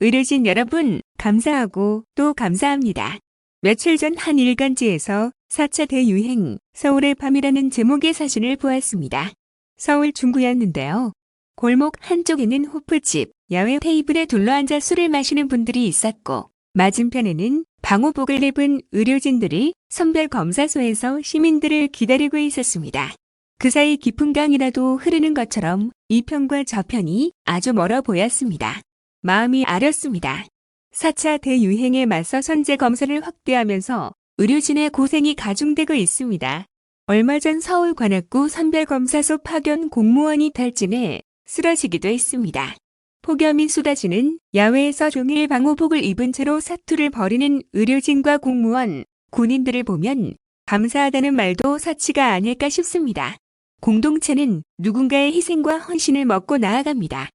의료진 여러분, 감사하고 또 감사합니다. 며칠 전 한 일간지에서 4차 대유행 서울의 밤이라는 제목의 사진을 보았습니다. 서울 중구였는데요. 골목 한쪽에는 호프집, 야외 테이블에 둘러앉아 술을 마시는 분들이 있었고, 맞은편에는 방호복을 입은 의료진들이 선별검사소에서 시민들을 기다리고 있었습니다. 그 사이 깊은 강이라도 흐르는 것처럼 이 편과 저편이 아주 멀어 보였습니다. 마음이 아렸습니다. 4차 대유행에 맞서 선제 검사를 확대하면서 의료진의 고생이 가중되고 있습니다. 얼마 전 서울 관악구 선별검사소 파견 공무원이 탈진해 쓰러지기도 했습니다. 폭염이 쏟아지는 야외에서 종일 방호복을 입은 채로 사투를 벌이는 의료진과 공무원, 군인들을 보면 감사하다는 말도 사치가 아닐까 싶습니다. 공동체는 누군가의 희생과 헌신을 먹고 나아갑니다.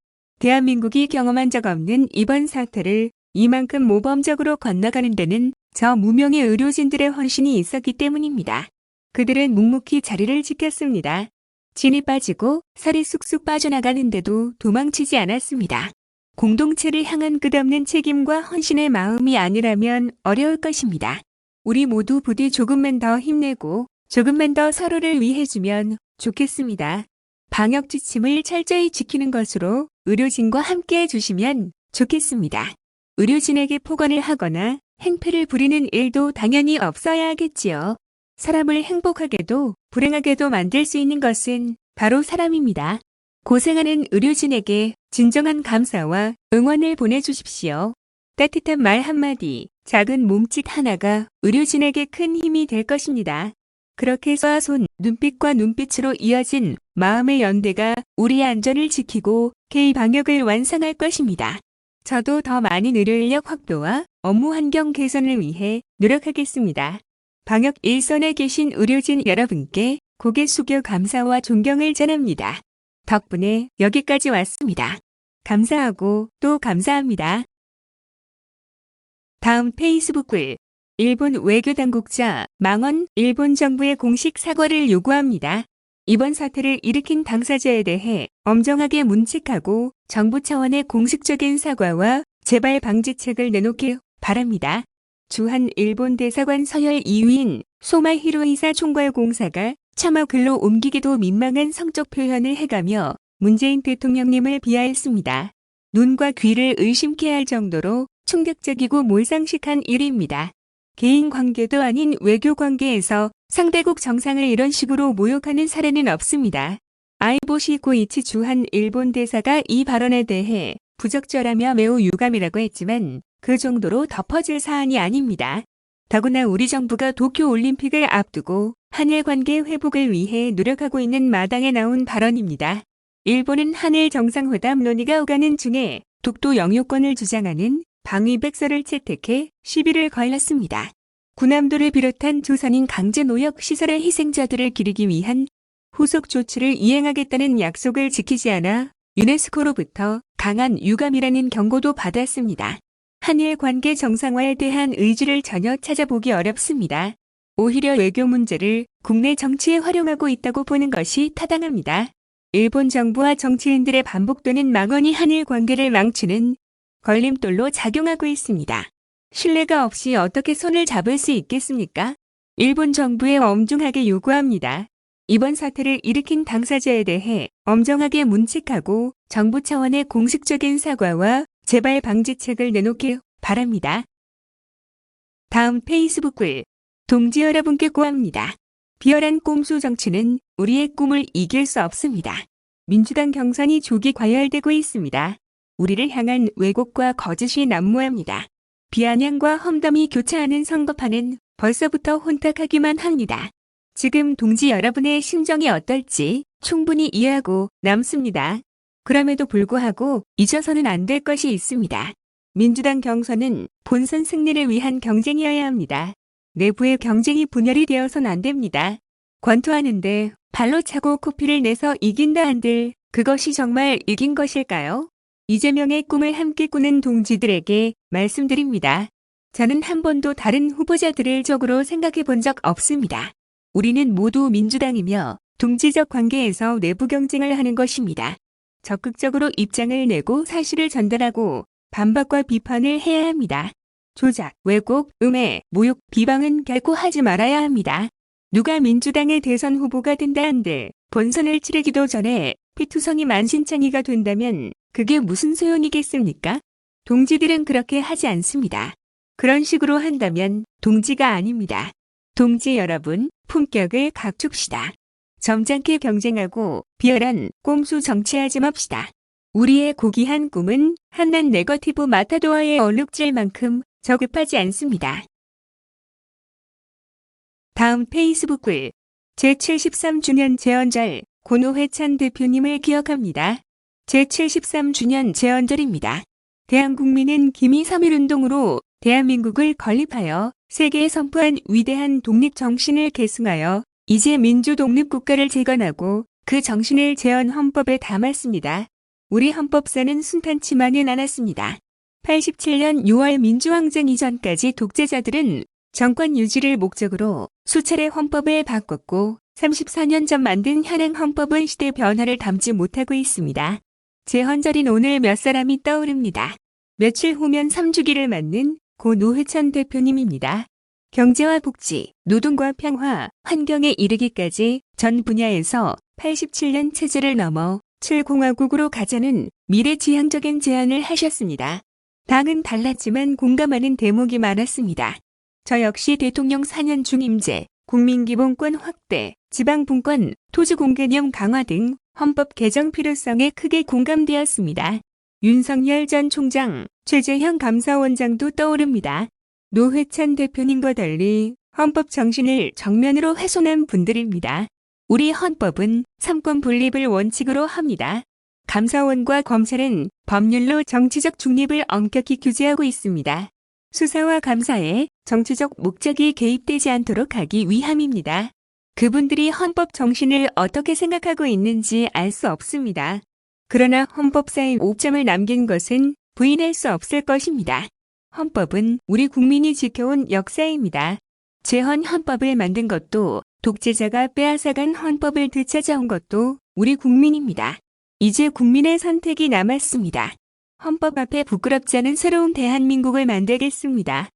대한민국이 경험한 적 없는 이번 사태를 이만큼 모범적으로 건너가는 데는 저 무명의 의료진들의 헌신이 있었기 때문입니다. 그들은 묵묵히 자리를 지켰습니다. 진이 빠지고 살이 쑥쑥 빠져나가는데도 도망치지 않았습니다. 공동체를 향한 끝없는 책임과 헌신의 마음이 아니라면 어려울 것입니다. 우리 모두 부디 조금만 더 힘내고 조금만 더 서로를 위해주면 좋겠습니다. 방역 지침을 철저히 지키는 것으로 의료진과 함께 해주시면 좋겠습니다. 의료진에게 폭언을 하거나 행패를 부리는 일도 당연히 없어야 하겠지요. 사람을 행복하게도 불행하게도 만들 수 있는 것은 바로 사람입니다. 고생하는 의료진에게 진정한 감사와 응원을 보내주십시오. 따뜻한 말 한마디, 작은 몸짓 하나가 의료진에게 큰 힘이 될 것입니다. 그렇게 쏴 손, 눈빛과 눈빛으로 이어진 마음의 연대가 우리의 안전을 지키고 K-방역을 완성할 것입니다. 저도 더 많은 의료 인력 확보와 업무 환경 개선을 위해 노력하겠습니다. 방역 일선에 계신 의료진 여러분께 고개 숙여 감사와 존경을 전합니다. 덕분에 여기까지 왔습니다. 감사하고 또 감사합니다. 다음 페이스북 글 일본 외교당국자 망원 일본 정부의 공식 사과를 요구합니다. 이번 사태를 일으킨 당사자에 대해 엄정하게 문책하고 정부 차원의 공식적인 사과와 재발 방지책을 내놓길 바랍니다. 주한 일본 대사관 서열 2위인 소마 히로 이사 총괄공사가 차마 글로 옮기기도 민망한 성적 표현을 해가며 문재인 대통령님을 비하했습니다. 눈과 귀를 의심케 할 정도로 충격적이고 몰상식한 일입니다. 개인 관계도 아닌 외교 관계에서 상대국 정상을 이런 식으로 모욕하는 사례는 없습니다. 아이보시 고이치 주한 일본 대사가 이 발언에 대해 부적절하며 매우 유감이라고 했지만 그 정도로 덮어질 사안이 아닙니다. 더구나 우리 정부가 도쿄 올림픽을 앞두고 한일 관계 회복을 위해 노력하고 있는 마당에 나온 발언입니다. 일본은 한일 정상회담 논의가 오가는 중에 독도 영유권을 주장하는 방위백서를 채택해 시비를 걸었습니다. 군함도를 비롯한 조선인 강제 노역 시설의 희생자들을 기리기 위한 후속 조치를 이행하겠다는 약속을 지키지 않아 유네스코로부터 강한 유감이라는 경고도 받았습니다. 한일 관계 정상화에 대한 의지를 전혀 찾아보기 어렵습니다. 오히려 외교 문제를 국내 정치에 활용하고 있다고 보는 것이 타당합니다. 일본 정부와 정치인들의 반복되는 망언이 한일 관계를 망치는 걸림돌로 작용하고 있습니다. 신뢰가 없이 어떻게 손을 잡을 수 있겠습니까? 일본 정부에 엄중하게 요구합니다. 이번 사태를 일으킨 당사자에 대해 엄정하게 문책하고 정부 차원의 공식적인 사과와 재발 방지책을 내놓길 바랍니다. 다음 페이스북 글 동지 여러분께 고합니다. 비열한 꼼수 정치는 우리의 꿈을 이길 수 없습니다. 민주당 경선이 조기 과열되고 있습니다. 우리를 향한 왜곡과 거짓이 난무합니다. 비아냥과 험담이 교차하는 선거판은 벌써부터 혼탁하기만 합니다. 지금 동지 여러분의 심정이 어떨지 충분히 이해하고 남습니다. 그럼에도 불구하고 잊어서는 안 될 것이 있습니다. 민주당 경선은 본선 승리를 위한 경쟁이어야 합니다. 내부의 경쟁이 분열이 되어선 안 됩니다. 권투하는데 발로 차고 코피를 내서 이긴다 한들 그것이 정말 이긴 것일까요? 이재명의 꿈을 함께 꾸는 동지들에게 말씀드립니다. 저는 한 번도 다른 후보자들을 적으로 생각해 본 적 없습니다. 우리는 모두 민주당이며 동지적 관계에서 내부 경쟁을 하는 것입니다. 적극적으로 입장을 내고 사실을 전달하고 반박과 비판을 해야 합니다. 조작, 왜곡, 음해, 모욕, 비방은 결코 하지 말아야 합니다. 누가 민주당의 대선 후보가 된다 한들 본선을 치르기도 전에 피투성이 만신창이가 된다면 그게 무슨 소용이겠습니까? 동지들은 그렇게 하지 않습니다. 그런 식으로 한다면 동지가 아닙니다. 동지 여러분, 품격을 갖춥시다. 점잖게 경쟁하고 비열한 꼼수 정치하지 맙시다. 우리의 고귀한 꿈은 한낱 네거티브 마타도어의 얼룩질 만큼 저급하지 않습니다. 다음 페이스북 글 제73주년 재헌절 고노회찬 대표님을 기억합니다. 제73주년 재헌절입니다. 대한국민은 기미 3.1운동으로 대한민국을 건립하여 세계에 선포한 위대한 독립정신을 계승하여 이제 민주독립국가를 재건하고 그 정신을 재헌 헌법에 담았습니다. 우리 헌법사는 순탄치만은 않았습니다. 87년 6월 민주항쟁 이전까지 독재자들은 정권 유지를 목적으로 수차례 헌법을 바꿨고 34년 전 만든 현행 헌법은 시대 변화를 담지 못하고 있습니다. 재헌절인 오늘 몇 사람이 떠오릅니다. 며칠 후면 3주기를 맞는 고 노회찬 대표님입니다. 경제와 복지, 노동과 평화, 환경에 이르기까지 전 분야에서 87년 체제를 넘어 7공화국으로 가자는 미래지향적인 제안을 하셨습니다. 당은 달랐지만 공감하는 대목이 많았습니다. 저 역시 대통령 4년 중임제, 국민기본권 확대, 지방분권, 토지공개념 강화 등 헌법 개정 필요성에 크게 공감되었습니다. 윤석열 전 총장, 최재형 감사원장도 떠오릅니다. 노회찬 대표님과 달리 헌법 정신을 정면으로 훼손한 분들입니다. 우리 헌법은 삼권 분립을 원칙으로 합니다. 감사원과 검찰은 법률로 정치적 중립을 엄격히 규제하고 있습니다. 수사와 감사에 정치적 목적이 개입되지 않도록 하기 위함입니다. 그분들이 헌법 정신을 어떻게 생각하고 있는지 알 수 없습니다. 그러나 헌법사에 옥점을 남긴 것은 부인할 수 없을 것입니다. 헌법은 우리 국민이 지켜온 역사입니다. 재헌 헌법을 만든 것도 독재자가 빼앗아간 헌법을 되찾아온 것도 우리 국민입니다. 이제 국민의 선택이 남았습니다. 헌법 앞에 부끄럽지 않은 새로운 대한민국을 만들겠습니다.